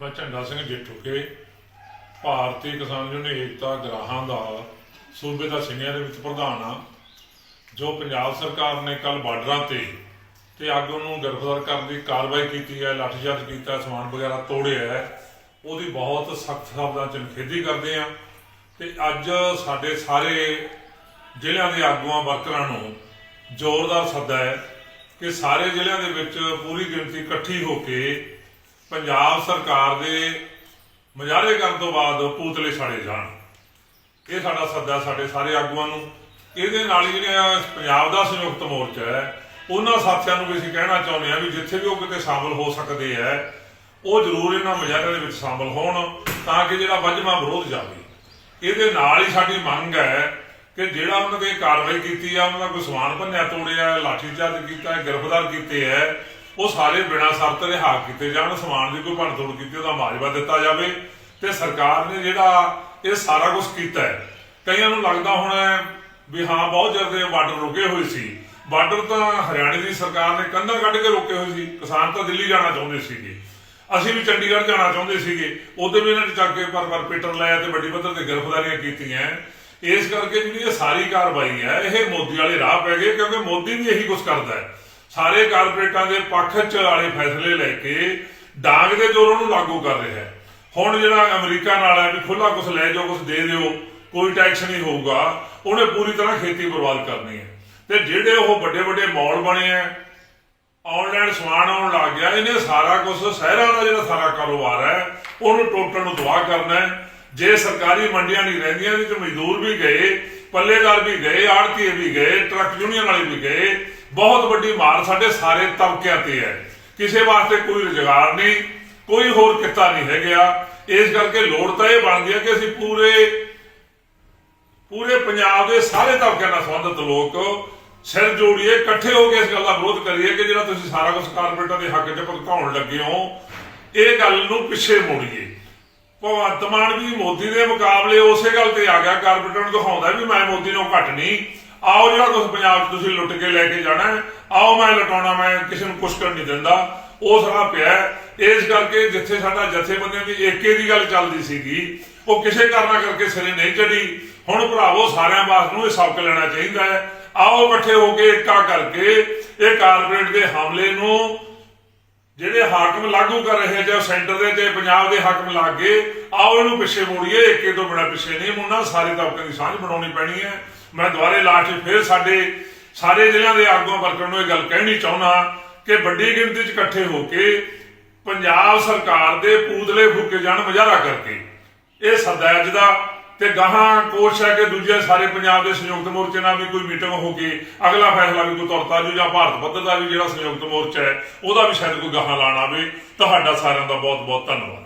ਮੈਂ ਝੰਡਾ ਸਿੰਘ ਜੇਠੂਕੇ ਭਾਰਤੀ ਕਿਸਾਨ ਯੂਨੀਅਨ ਏਕਤਾ ਗਰਾਹਾਂ ਦਾ ਸੂਬੇ ਦਾ ਸੀਨੀਅਰ ਦੇ ਵਿੱਚ ਪ੍ਰਧਾਨ ਆ ਜੋ ਪੰਜਾਬ ਸਰਕਾਰ ਨੇ ਕੱਲ ਬਾਰਡਰਾਂ ਤੇ ਤੇ ਆਗੂ ਨੂੰ ਗ੍ਰਿਫਤਾਰ ਕਰਨ ਦੀ ਕਾਰਵਾਈ ਕੀਤੀ ਹੈ ਲਾਠੀਚਾਰਜ ਕੀਤਾ ਸਮਾਨ ਵਗੈਰਾ ਤੋੜਿਆ ਹੈ, ਉਹਦੀ ਬਹੁਤ ਸਖਤ ਸ਼ਬਦਾਂ ਚ ਨਿਖੇਧੀ ਕਰਦੇ ਆ ਤੇ ਅੱਜ ਸਾਡੇ ਸਾਰੇ ਜ਼ਿਲ੍ਹਿਆਂ ਦੇ ਆਗੂਆਂ ਵਰਕਰਾਂ ਨੂੰ ਜ਼ੋਰਦਾਰ ਸੱਦਾ ਹੈ ਕਿ ਸਾਰੇ ਜ਼ਿਲ੍ਹਿਆਂ ਦੇ ਵਿੱਚ ਪੂਰੀ ਗਿਣਤੀ ਇਕੱਠੀ ਹੋ ਕੇ ਪੰਜਾਬ ਸਰਕਾਰ ਦੇ ਮੁਜ਼ਾਹਰੇ ਕਰਨ ਤੋਂ ਬਾਅਦ ਪੂਤਲੇ ਛਾੜੇ ਜਾਣ। ਇਹ ਸਾਡਾ ਸੱਦਾ ਸਾਡੇ ਸਾਰੇ ਆਗੂਆਂ ਨੂੰ। ਇਹਦੇ ਨਾਲ ਹੀ ਜਿਹੜਾ ਪੰਜਾਬ ਦਾ ਸੰਯੁਕਤ ਮੋਰਚਾ ਹੈ, ਉਹਨਾਂ ਸਾਥੀਆਂ ਨੂੰ ਵੀ ਅਸੀਂ ਕਹਿਣਾ ਚਾਹੁੰਦੇ ਹਾਂ ਵੀ ਜਿੱਥੇ ਵੀ ਉਹ ਕਿਤੇ ਸ਼ਾਮਲ ਹੋ ਸਕਦੇ ਹੈ, ਉਹ ਜ਼ਰੂਰ ਇਹਨਾਂ ਮੁਜ਼ਾਹਰਿਆਂ ਦੇ ਵਿੱਚ ਸ਼ਾਮਲ ਹੋਣ ਤਾਂ ਕਿ ਜਿਹੜਾ ਵੱਜਵਾਂ ਵਿਰੋਧ ਜਾਵੇ। ਇਹਦੇ ਨਾਲ ਹੀ ਸਾਡੀ ਮੰਗ ਹੈ ਕਿ ਜਿਹੜਾ ਉਹਨਾਂ ਤੇ ਕਾਰਵਾਈ ਕੀਤੀ ਆ, ਉਹਨਾਂ ਦਾ ਕੋਈ ਸਮਾਨ ਭੰਨਿਆ ਤੋੜਿਆ, ਲਾਠੀਚਾਰਜ ਕੀਤਾ, ਗ੍ਰਿਫਤਾਰ ਕੀਤੇ ਹੈ ਉਹ ਸਾਰੇ ਬਿਨਾਂ ਸ਼ਰਤ ਰਿਹਾ ਕੀਤੇ ਜਾਣ, ਸਮਾਨ ਦੀ ਕੋਈ ਭੰਨ ਕੀਤੀ, ਉਹਦਾ ਮਾਜਵਾ ਦਿੱਤਾ ਜਾਵੇ। ਤੇ ਸਰਕਾਰ ਨੇ ਜਿਹੜਾ ਇਹ ਸਾਰਾ ਕੁਝ ਕੀਤਾ ਹੈ, ਕਈਆਂ ਨੂੰ ਲੱਗਦਾ ਹੋਣਾ ਵੀ ਹਾਂ, ਬਹੁਤ ਜ਼ਿਆਦਾ ਬਾਰਡਰ ਰੁਕੇ ਹੋਏ ਸੀ। ਬਾਰਡਰ ਤਾਂ ਹਰਿਆਣੇ ਦੀ ਸਰਕਾਰ ਨੇ ਕੰਧਾਂ ਕੱਢ ਕੇ ਰੋਕੇ ਹੋਏ ਸੀ। ਕਿਸਾਨ ਤਾਂ ਦਿੱਲੀ ਜਾਣਾ ਚਾਹੁੰਦੇ ਸੀਗੇ। ਅਸੀਂ ਵੀ ਚੰਡੀਗੜ੍ਹ ਜਾਣਾ ਚਾਹੁੰਦੇ ਸੀਗੇ। ਉਦੋਂ ਵੀ ਇਹਨਾਂ ਨੇ ਚੱਕ ਕੇ ਪਰ ਪਰ ਲਾਇਆ ਤੇ ਵੱਡੀ ਪੱਧਰ ਤੇ ਗ੍ਰਿਫਤਾਰੀਆਂ ਕੀਤੀਆਂ। ਇਸ ਕਰਕੇ ਜਿਹੜੀ ਇਹ ਸਾਰੀ ਕਾਰਵਾਈ ਹੈ, ਇਹ ਮੋਦੀ ਵਾਲੇ ਰਾਹ ਪੈ ਗਏ ਕਿਉਂਕਿ ਮੋਦੀ ਵੀ ਇਹੀ ਕੁਝ ਕਰਦਾ ਹੈ। ਸਾਰੇ ਕਾਰਪੋਰੇਟਾਂ ਦੇ ਪੱਖ ਚ ਵਾਲੇ ਫੈਸਲੇ ਲੈ ਕੇ ਡਾਂਗ ਦੇ ਜ਼ੋਰ ਨੂੰ ਲਾਗੂ ਕਰ ਰਿਹਾ ਹੈ। ਹੁਣ ਜਿਹੜਾ ਅਮਰੀਕਾ ਨਾਲ ਹੈ ਵੀ ਖੁੱਲਾ ਕੁਝ ਲੈ ਜਾਓ ਕੁਝ ਦੇ ਦਿਓ, ਕੋਈ ਟੈਕਸ ਨਹੀਂ ਹੋਊਗਾ, ਉਹਨੇ ਪੂਰੀ ਤਰ੍ਹਾਂ ਖੇਤੀ ਬਰਬਾਦ ਕਰਨੀ ਹੈ। ਤੇ ਜਿਹੜੇ ਉਹ ਵੱਡੇ ਵੱਡੇ ਮਾਲ ਬਣੇ ਆ ਆਨਲਾਈਨ ਸਮਾਨ ਆਉਣ ਲੱਗ ਗਿਆ, ਇਹਨੇ ਸਾਰਾ ਕੁਝ ਸ਼ਹਿਰਾਂ ਦਾ ਜਿਹੜਾ ਸਾਰਾ ਕਾਰੋਬਾਰ ਹੈ, ਉਹਨੂੰ ਟੋਟਲ ਨੂੰ ਦਵਾ ਕਰਨਾ ਹੈ। ਜੇ ਸਰਕਾਰੀ ਮੰਡੀਆਂ ਨਹੀਂ ਰਹਿੰਦੀਆਂ, ਇਹਦੇ ਮਜ਼ਦੂਰ ਵੀ ਗਏ, ਪੱਲੇਦਾਰ ਵੀ ਗਏ, ਆੜਤੀਏ ਵੀ ਗਏ, ਟਰੱਕ ਯੂਨੀਅਨ ਵਾਲੇ ਵੀ ਗਏ ਬਹੁਤ ਵੱਡੀ ਮਾਰ ਸਾਡੇ ਸਾਰੇ ਤਬਕਿਆਂ ਤੇ ਹੈ। ਕਿਸੇ ਵਾਸਤੇ ਕੋਈ ਰੁਜ਼ਗਾਰ ਨਹੀਂ, ਕੋਈ ਹੋਰ ਕਿੱਤਾ ਨਹੀਂ ਹੈਗਾ ਇਸ ਕਰਕੇ ਲੋੜ ਤਾਂ ਇਹ ਬਣਦੀ ਹੈ ਕਿ ਅਸੀਂ ਪੂਰੇ ਪੂਰੇ ਪੰਜਾਬ ਦੇ ਸਾਰੇ ਤਬਕਿਆਂ ਨਾਲ ਸੰਬੰਧਿਤ ਲੋਕ ਸਿਰ ਜੋੜੀਏ, ਇਕੱਠੇ ਹੋ ਕੇ ਇਸ ਗੱਲ ਦਾ ਵਿਰੋਧ ਕਰੀਏ ਕਿ ਜਿਹੜਾ ਤੁਸੀਂ ਸਾਰਾ ਕੁਝ ਕਾਰਪੋਰੇਟਾਂ ਦੇ ਹੱਕ 'ਚ ਭੁਗਤਾਉਣ ਲੱਗੇ ਹੋ, ਇਹ ਗੱਲ ਨੂੰ ਪਿੱਛੇ ਮੋੜੀਏ। ਭਗਵੰਤ ਮਾਨ ਵੀ ਮੋਦੀ ਦੇ ਮੁਕਾਬਲੇ ਉਸੇ ਗੱਲ ਤੇ ਆ ਗਿਆ ਕਾਰਪੋਰੇਟਰ ਨੂੰ ਦਿਖਾਉਂਦਾ ਵੀ ਮੈਂ ਮੋਦੀ ਨੂੰ ਘੱਟ ਨਹੀਂ। ਆਓ ਜਿਹੜਾ ਕੁਝ ਪੰਜਾਬ 'ਚ ਤੁਸੀਂ ਲੁੱਟ ਕੇ ਲੈ ਕੇ ਜਾਣਾ ਹੈ, ਆਓ ਮੈਂ ਲਟਾਉਣਾ ਮੈਂ ਕਿਸੇ ਨੂੰ ਕੁਛ ਕਰਨ ਨਹੀਂ ਦਿੰਦਾ। ਉਹ ਸਾਰਾ ਪਿਆ ਇਸ ਕਰਕੇ ਜਿੱਥੇ ਸਾਡਾ ਜਥੇਬੰਦੀਆਂ ਦੀ ਏਕੇ ਦੀ ਗੱਲ ਚੱਲਦੀ ਸੀਗੀ ਉਹ ਕਿਸੇ ਕਾਰਨਾ ਕਰਕੇ ਸਿਰੇ ਨਹੀਂ ਚੜੀ ਹੁਣ ਭਰਾਵੋ ਸਾਰਿਆਂ ਵਾਸਤੇ ਨੂੰ ਇਹ ਸਬਕ ਲੈਣਾ ਚਾਹੀਦਾ ਹੈ। ਆਓ ਇਕੱਠੇ ਹੋ ਕੇ ਏਕਾ ਕਰਕੇ ਇਹ ਕਾਰਪੋਰੇਟ ਦੇ ਹਮਲੇ ਨੂੰ ਜਿਹੜੇ ਹਾਕਮ ਲਾਗੂ ਕਰ ਰਹੇ ਜਾਂ ਸੈਂਟਰ ਦੇ ਤੇ ਪੰਜਾਬ ਦੇ ਹਾਕਮ ਲਾਗੇ ਆਓ ਇਹਨੂੰ ਪਿੱਛੇ ਮੋੜੀਏ। ਏਕੇ ਤੋਂ ਬੜਾ ਪਿੱਛੇ ਨਹੀਂ ਮੁੰਨਾ ਸਾਰੇ ਤਬਕਿਆਂ ਦੀ ਸਾਂਝ ਬਣਾਉਣੀ ਪੈਣੀ ਹੈ। ਮੈਂ ਦੁਬਾਰੇ ਲਾਸਟ ਫਿਰ ਸਾਡੇ ਸਾਰੇ ਜ਼ਿਲ੍ਹਿਆਂ ਦੇ ਆਗੂਆਂ ਵਰਕਰਾਂ ਨੂੰ ਇਹ ਗੱਲ ਕਹਿਣੀ ਚਾਹੁੰਦਾ ਕਿ ਵੱਡੀ ਗਿਣਤੀ 'ਚ ਇਕੱਠੇ ਹੋ ਕੇ ਪੰਜਾਬ ਸਰਕਾਰ ਦੇ ਪੂਤਲੇ ਫੂਕੇ ਜਾਣ ਮੁਜ਼ਾਹਰਾ ਕਰਕੇ। ਇਹ ਸੱਦਾ ਅੱਜ ਦਾ ਤੇ ਗਾਹਾਂ ਕੋਸ਼ ਹੈ ਕਿ ਦੂਜੇ ਸਾਰੇ ਪੰਜਾਬ ਦੇ ਸੰਯੁਕਤ ਮੋਰਚੇ ਨਾਲ ਵੀ ਕੋਈ ਮੀਟਿੰਗ ਹੋ ਕੇ ਅਗਲਾ ਫੈਸਲਾ ਵੀ ਕੋਈ ਤੁਰਤਾ ਜੂ ਜਾਂ ਭਾਰਤ ਪੱਧਰ ਦਾ ਵੀ ਜਿਹੜਾ ਸੰਯੁਕਤ ਮੋਰਚਾ ਹੈ, ਉਹਦਾ ਵੀ ਸ਼ਾਇਦ ਕੋਈ ਗਾਹਾਂ ਲਾਣਾ ਆਵੇ। ਤੁਹਾਡਾ ਸਾਰਿਆਂ ਦਾ ਬਹੁਤ ਬਹੁਤ ਧੰਨਵਾਦ।